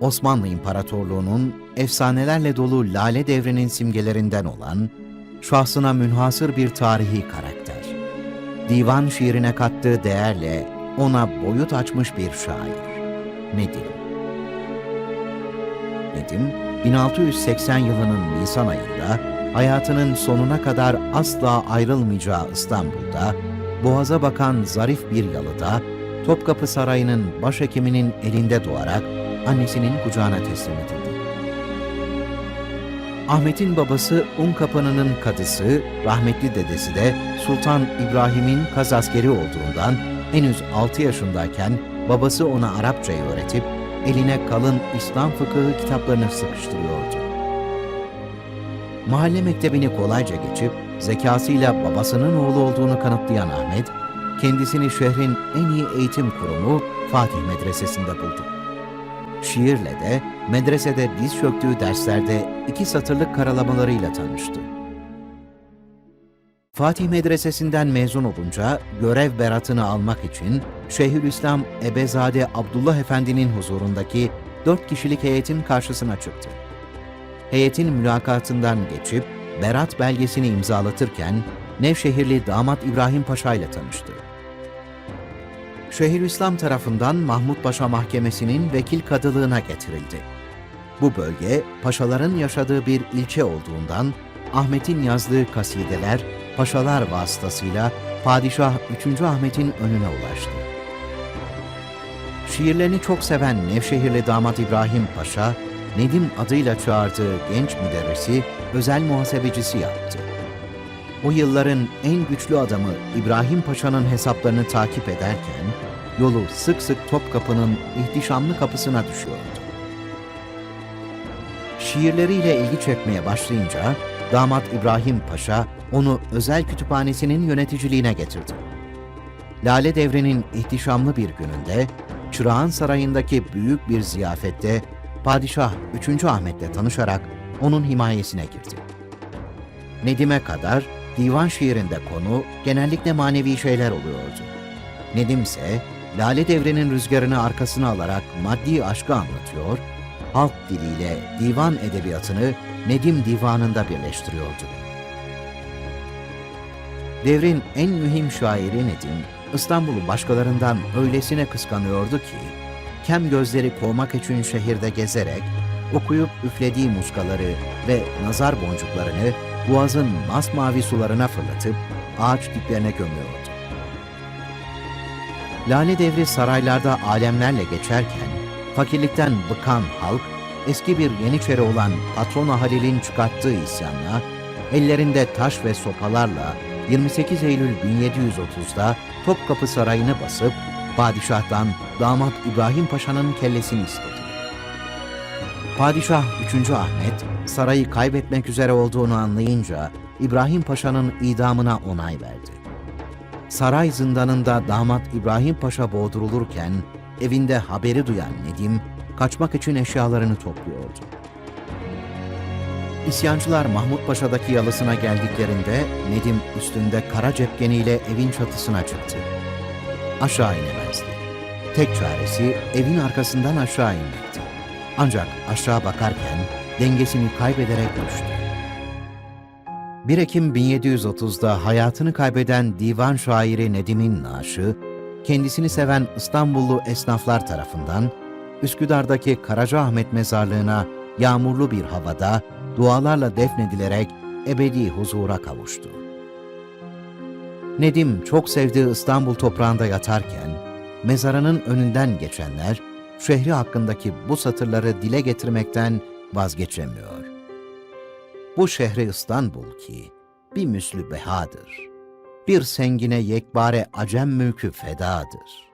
Osmanlı İmparatorluğu'nun efsanelerle dolu Lale Devri'nin simgelerinden olan, şahsına münhasır bir tarihi karakter. Divan şiirine kattığı değerle ona boyut açmış bir şair. Nedim. Nedim, 1680 yılının Nisan ayında hayatının sonuna kadar asla ayrılmayacağı İstanbul'da, Boğaz'a bakan zarif bir yalıda, Topkapı Sarayı'nın başhekiminin elinde doğarak annesinin kucağına teslim edildi. Ahmet'in babası Unkapını'nın kadısı, rahmetli dedesi de Sultan İbrahim'in kaz askeri olduğundan henüz 6 yaşındayken babası ona Arapçayı öğretip eline kalın İslam fıkıhı kitaplarını sıkıştırıyordu. Mahalle mektebini kolayca geçip zekasıyla babasının oğlu olduğunu kanıtlayan Ahmet, kendisini şehrin en iyi eğitim kurumu Fatih Medresesi'nde buldu. Şiirle de medresede diz çöktüğü derslerde iki satırlık karalamalarıyla tanıştı. Fatih Medresesi'nden mezun olunca görev beratını almak için Şeyhülislam Ebezade Abdullah Efendi'nin huzurundaki dört kişilik heyetin karşısına çıktı. Heyetin mülakatından geçip berat belgesini imzalatırken Nevşehirli damat İbrahim Paşa ile tanıştı. Şeyhülislam tarafından Mahmut Paşa Mahkemesi'nin vekil kadılığına getirildi. Bu bölge paşaların yaşadığı bir ilçe olduğundan Ahmet'in yazdığı kasideler paşalar vasıtasıyla Padişah 3. Ahmet'in önüne ulaştı. Şiirlerini çok seven Nevşehirli damat İbrahim Paşa, Nedim adıyla çağırdığı genç müderrisi özel muhasebecisi yaptı. O yılların en güçlü adamı İbrahim Paşa'nın hesaplarını takip ederken, yolu sık sık Topkapı'nın ihtişamlı kapısına düşüyordu. Şiirleriyle ilgi çekmeye başlayınca, damat İbrahim Paşa onu özel kütüphanesinin yöneticiliğine getirdi. Lale Devri'nin ihtişamlı bir gününde, Çırağan Sarayı'ndaki büyük bir ziyafette Padişah 3. Ahmet'le tanışarak onun himayesine girdi. Nedim'e kadar divan şiirinde konu genellikle manevi şeyler oluyordu. Nedim ise Lale Devri'nin rüzgarını arkasına alarak maddi aşkı anlatıyor, halk diliyle divan edebiyatını Nedim Divanı'nda birleştiriyordu. Devrin en mühim şairi Nedim, İstanbul'u başkalarından öylesine kıskanıyordu ki, kem gözleri kovmak için şehirde gezerek, okuyup üflediği muskaları ve nazar boncuklarını boğazın masmavi sularına fırlatıp ağaç diplerine gömüyordu. Lale devri saraylarda alemlerle geçerken, fakirlikten bıkan halk, eski bir yeniçeri olan Patrona Halil'in çıkarttığı isyanla, ellerinde taş ve sopalarla 28 Eylül 1730'da Topkapı Sarayı'nı basıp, padişahtan damat İbrahim Paşa'nın kellesini istedi. Padişah 3. Ahmet, sarayı kaybetmek üzere olduğunu anlayınca İbrahim Paşa'nın idamına onay verdi. Saray zindanında damat İbrahim Paşa boğdurulurken evinde haberi duyan Nedim kaçmak için eşyalarını topluyordu. İsyancılar Mahmut Paşa'daki yalısına geldiklerinde Nedim üstünde kara cepkeniyle evin çatısına çıktı. Aşağı inemezdi. Tek çaresi evin arkasından aşağı inmekti. Ancak aşağı bakarken dengesini kaybederek düştü. 1 Ekim 1730'da hayatını kaybeden divan şairi Nedim'in naaşı, kendisini seven İstanbullu esnaflar tarafından Üsküdar'daki Karacaahmet mezarlığına yağmurlu bir havada dualarla defnedilerek ebedi huzura kavuştu. Nedim çok sevdiği İstanbul toprağında yatarken, mezarının önünden geçenler, şehri hakkındaki bu satırları dile getirmekten vazgeçemiyor. Bu şehri İstanbul ki, bir müslü behadır. Bir sengine yekbare acem mülkü fedadır.